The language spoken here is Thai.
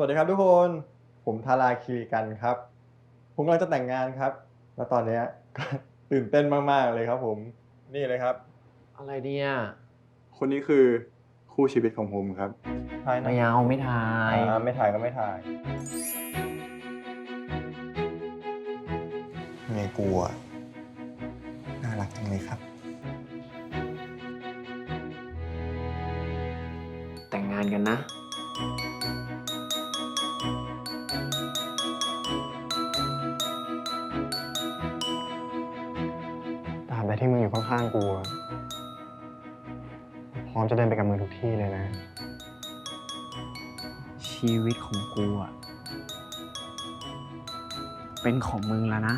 สวัสดีครับทุกคน ผมทาราคิริกันครับ ผมกำลังจะแต่งงานครับ แล้วตอนเนี้ยก็ตื่นเต้นมากๆเลยครับผม นี่เลยครับ อะไรเนี่ยคนนี้คือคู่ชีวิตของผมครับ ถ่ายไม่เอาไม่ทาย อ่าไม่ถ่ายก็ไม่ถ่ายเมียกูอะน่ารักจังเลยครับ แต่งงานกันนะ ใดที่มึงอยู่ข้างๆกูพร้อมจะเดินไปกับมึงทุกที่เลยนะ ชีวิตของกูอะเป็นของมึงแล้วนะ